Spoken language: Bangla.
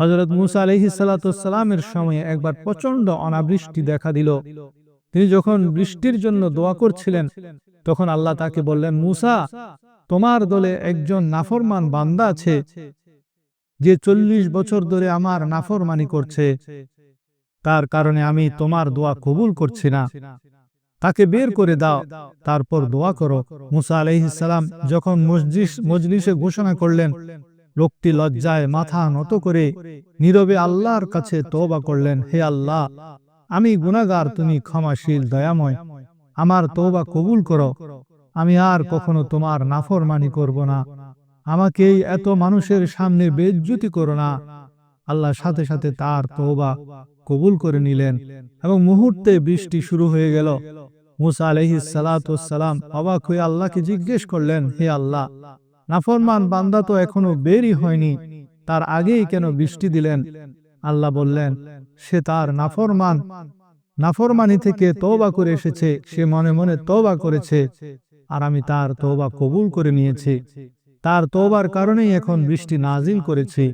হজরত মুসা আলহি সালাতামের সময়ে একবার প্রচণ্ড অনাবৃষ্টি দেখা দিল। তিনি যখন বৃষ্টির জন্য দোয়া করছিলেন, তখন আল্লাহ তাকে বললেন, মুসা, তোমার দলে একজন নাফরমান বান্দা আছে, যে চল্লিশ বছর ধরে আমার নাফরমানি করছে। তার কারণে আমি তোমার দোয়া কবুল করছি না। তাকে বের করে দাও, তারপর দোয়া করো। মুসা আলহিসাল্লাম যখন মজলিসে ঘোষণা করলেন লোকটি লজ্জায় মাথা নত করে নীরবে আল্লাহর কাছে তোবা করলেন, হে আল্লাহ, আমি গুনাগার তুমি ক্ষমাশীল, দয়াময়। আমার তোবা কবুল করো। আমি আর কখনো তোমার নাফরমানি করব না। আমাকে এত মানুষের সামনে বেজ্জুতি করো না। আল্লাহ সাথে সাথে তার তোবা কবুল করে নিলেন এবং মুহূর্তে বৃষ্টি শুরু হয়ে গেল। মুসা আলহি সালাম অবাক হয়ে আল্লাহকে জিজ্ঞেস করলেন, হে আল্লাহ নাফরমান বান্দা তো এখনও বেরই হয়নি। তার আগেই কেন বৃষ্টি দিলেন? আল্লাহ বললেন সে তার নাফরমান। নাফরমানি। থেকে তওবা করে এসেছে। সে মনে মনে তওবা করেছে। আর আমি তার তওবা কবুল করে নিয়েছি। তার তওবার কারণেই এখন বৃষ্টি নাজিল করেছি।